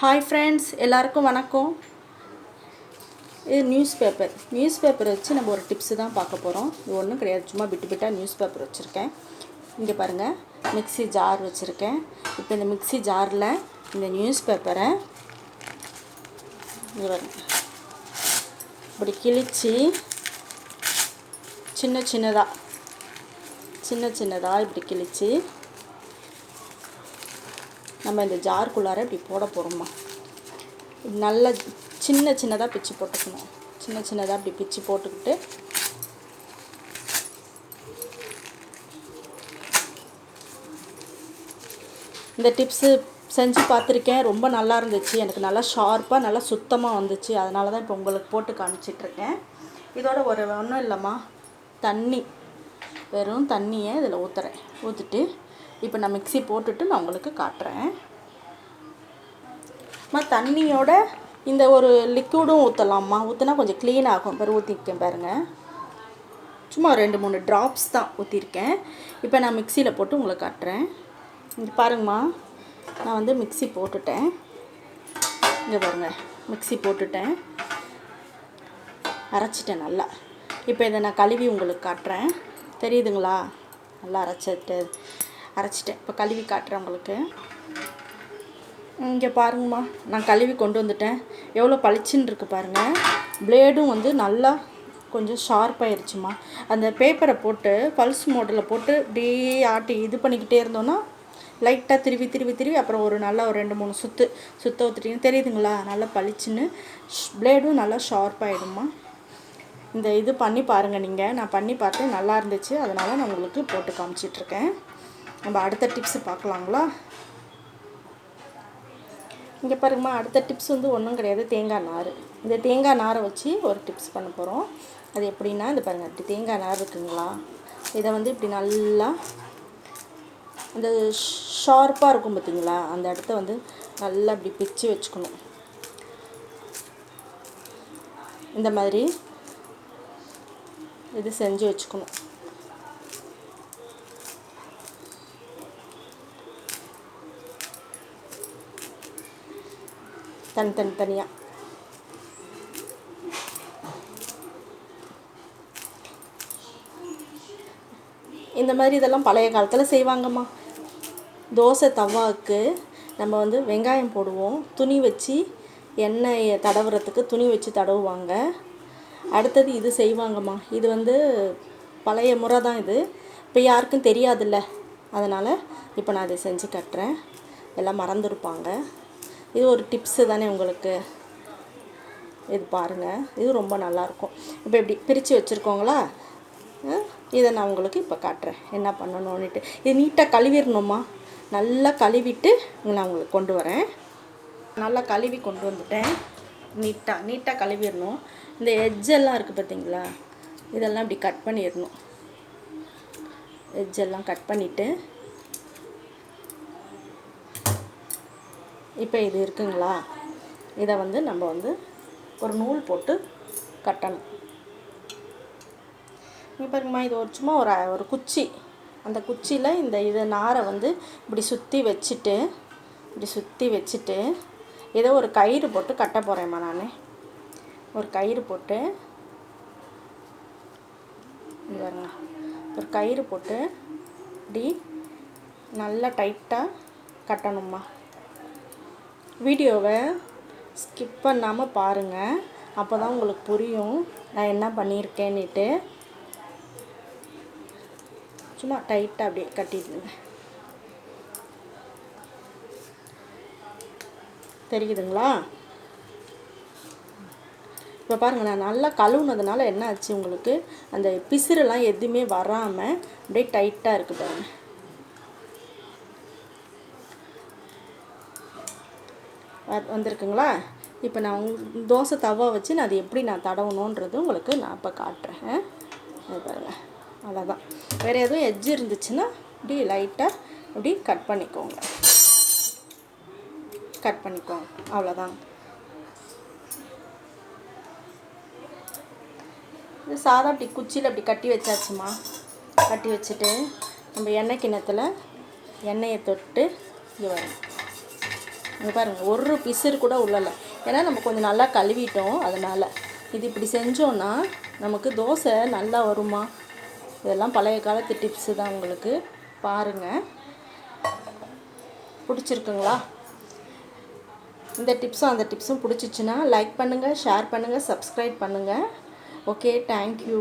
Hi friends எல்லாருக்கும் வணக்கம். இது நியூஸ் பேப்பர் நியூஸ் பேப்பர் வச்சு நம்ம ஒரு டிப்ஸு தான் பார்க்க போகிறோம் இது ஒன்றும் கிடையாது. சும்மா விட்டு விட்டால் நியூஸ் பேப்பர் வச்சுருக்கேன். இங்கே பாருங்கள் மிக்ஸி ஜார் வச்சுருக்கேன். இப்போ இந்த மிக்ஸி ஜாரில் இந்த நியூஸ் பேப்பரை இப்படி கிழிச்சு சின்ன சின்னதாக சின்ன சின்னதாக இப்படி கிழிச்சு நம்ம இந்த ஜாருக்குள்ளார இப்படி போட போகிறோம்மா நல்ல சின்ன சின்னதாக பிச்சு போட்டுக்கணும். சின்ன சின்னதாக இப்படி பிச்சு போட்டுக்கிட்டு இந்த டிப்ஸு செஞ்சு பார்த்துருக்கேன். ரொம்ப நல்லா இருந்துச்சு. எனக்கு நல்லா ஷார்ப்பாக நல்லா சுத்தமாக வந்துச்சு. அதனால தான் இப்போ உங்களுக்கு போட்டு காமிச்சிட்ருக்கேன். இதோட ஒரு ஒன்றும் இல்லைம்மா. தண்ணி. வெறும் தண்ணியை இதில் ஊற்றுறேன் ஊற்றிட்டு இப்போ நான் மிக்ஸி போட்டுட்டு நான் உங்களுக்கு காட்டுறேன். அம்மா தண்ணியோட இந்த ஒரு லிக்விடும் ஊற்றலாம்மா ஊற்றினா கொஞ்சம் க்ளீன் ஆகும். பாரு ஊற்றிருக்கேன் பாருங்கள் சும்மா ரெண்டு மூணு ட்ராப்ஸ் தான் ஊற்றிருக்கேன் இப்போ நான் மிக்சியில் போட்டு உங்களுக்கு காட்டுறேன். இங்கே பாருங்கம்மா. நான் வந்து மிக்ஸி போட்டுட்டேன். இங்கே பாருங்கள் மிக்ஸி போட்டுட்டேன். அரைச்சிட்டேன் நல்லா. இப்போ இதை நான் கழுவி உங்களுக்கு காட்டுறேன். தெரியுதுங்களா? நல்லா அரைச்சிட்டு அரைச்சிட்டேன். இப்போ கழுவி காட்டுறேன் உங்களுக்கு. இங்கே பாருங்கம்மா நான் கழுவி கொண்டு வந்துட்டேன். எவ்வளோ பளிச்சுன்னு இருக்குது பாருங்கள் பிளேடும் வந்து நல்லா கொஞ்சம் ஷார்ப்பாயிருச்சுமா அந்த பேப்பரை போட்டு பல்ஸ் மோட்டில் போட்டு இப்படி ஆட்டி இது பண்ணிக்கிட்டே இருந்தோன்னா லைட்டாக திருவி திருவி திருவி அப்புறம் ஒரு நல்லா ஒரு ரெண்டு மூணு சுற்று சுத்த ஊற்றுட்டிங்கன்னு தெரியுதுங்களா? நல்லா பளிச்சுன்னு. பிளேடும் நல்லா ஷார்ப்பாகிடுமா இந்த இது பண்ணி பாருங்கள் நீங்கள் நான் பண்ணி பார்த்தேன் நல்லா இருந்துச்சு. அதனால் நான் உங்களுக்கு போட்டு காமிச்சிட்ருக்கேன் நம்ம அடுத்த டிப்ஸு பார்க்கலாங்களா? இங்கே பாருங்கம்மா அடுத்த டிப்ஸ் வந்து ஒன்றும் கிடையாது தேங்காய் நார் இந்த தேங்காய் நாரை வச்சு ஒரு டிப்ஸ் பண்ண போகிறோம் அது எப்படின்னா இந்த பாருங்கள் இப்படி தேங்காய் நார் இருக்குங்களா? இதை வந்து இப்படி நல்லா இந்த ஷார்ப்பாக இருக்கும் பார்த்தீங்களா அந்த இடத்த வந்து நல்லா இப்படி பிச்சு வச்சுக்கணும். இந்த மாதிரி இது செஞ்சு வச்சுக்கணும். தனி தனி தனியாக இந்த மாதிரி இதெல்லாம் பழைய காலத்தில் செய்வாங்கம்மா. தோசை தவாவுக்கு நம்ம வந்து வெங்காயம் போடுவோம். துணி வச்சு எண்ணெயை தடவுறதுக்கு துணி வச்சு தடவுவாங்க. அடுத்தது இது செய்வாங்கம்மா. இது வந்து பழைய முறை தான் இது. இப்போ யாருக்கும் தெரியாதுல்ல. அதனால் இப்போ நான் அதை செஞ்சு கட்டுறேன். எல்லாம் மறந்துருப்பாங்க. இது ஒரு டிப்ஸு தானே உங்களுக்கு? இது பாருங்கள் இது ரொம்ப நல்லாயிருக்கும் இப்போ இப்படி பிரித்து வச்சுருக்கோங்களா? இதை நான் உங்களுக்கு இப்போ காட்டுறேன். என்ன பண்ணணும்னுட்டு. இது நீட்டாக கழுவிடணுமா? நல்லா கழுவிட்டு நான் உங்களுக்கு கொண்டு வரேன். நல்லா கழுவி கொண்டு வந்துட்டேன். நீட்டாக நீட்டாக கழுவிடணும். இந்த எஜ்ஜெல்லாம் இருக்குது பார்த்தீங்களா? இதெல்லாம் இப்படி கட் பண்ணிடணும். எஜ்ஜெல்லாம் கட் பண்ணிவிட்டு இப்போ இது இருக்குங்களா? இதை வந்து நம்ம வந்து ஒரு நூல் போட்டு கட்டணும். இங்கே பாருங்கம்மா இது ஒரு சும்மா ஒரு ஒரு குச்சி. அந்த குச்சியில் இந்த இதை நாரை வந்து இப்படி சுற்றி வச்சுட்டு இப்படி சுற்றி வச்சுட்டு ஏதோ ஒரு கயிறு போட்டு கட்ட போகிறேம்மா நான். ஒரு கயிறு போட்டு இது பாருங்க. ஒரு கயிறு போட்டு இப்படி நல்லா டைட்டாக கட்டணும்மா. வீடியோவை ஸ்கிப் பண்ணாமல் பாருங்கள் அப்போ தான் உங்களுக்கு புரியும். நான் என்ன பண்ணியிருக்கேன்னுட்டு. சும்மா டைட்டாக அப்படியே கட்டிடுங்க. தெரியுதுங்களா? இப்போ பாருங்கள் நான் நல்லா கழுவுனதுனால என்ன ஆச்சு உங்களுக்கு? அந்த பிசுறெல்லாம் எதுவுமே வராமல் அப்படியே டைட்டாக இருக்குது பாருங்கள் வந்திருக்குங்களா? இப்போ நான் தோசை தவா வச்சு நான் அது எப்படி நான் தடவணுன்றது உங்களுக்கு நான் இப்போ காட்டுறேன். அது பாருங்கள் அவ்வளோதான் வேறு எதுவும் எஜ்ஜு இருந்துச்சுன்னா இப்படி லைட்டாக இப்படி கட் பண்ணிக்கோங்க. கட் பண்ணிக்கோங்க. அவ்வளோதான் இது சாதா அப்படி குச்சியில் அப்படி கட்டி வச்சாச்சுமா? கட்டி வச்சுட்டு நம்ம எண்ணெய் கிணத்துல எண்ணெயை தொட்டு இங்கே வரும் அங்கே பாருங்கள் ஒரு பிசுறு கூட உள்ளல. ஏன்னா நம்ம கொஞ்சம் நல்லா கழுவிட்டோம் அதனால். இது இப்படி செஞ்சோன்னா நமக்கு தோசை நல்லா வருமா? இதெல்லாம் பழைய காலத்து டிப்ஸு தான் உங்களுக்கு. பாருங்கள் பிடிச்சிருக்குங்களா? இந்த டிப்ஸும் அந்த டிப்ஸும் பிடிச்சிச்சின்னா லைக் பண்ணுங்கள் ஷேர் பண்ணுங்கள் சப்ஸ்கிரைப் பண்ணுங்கள் ஓகே தேங்க்யூ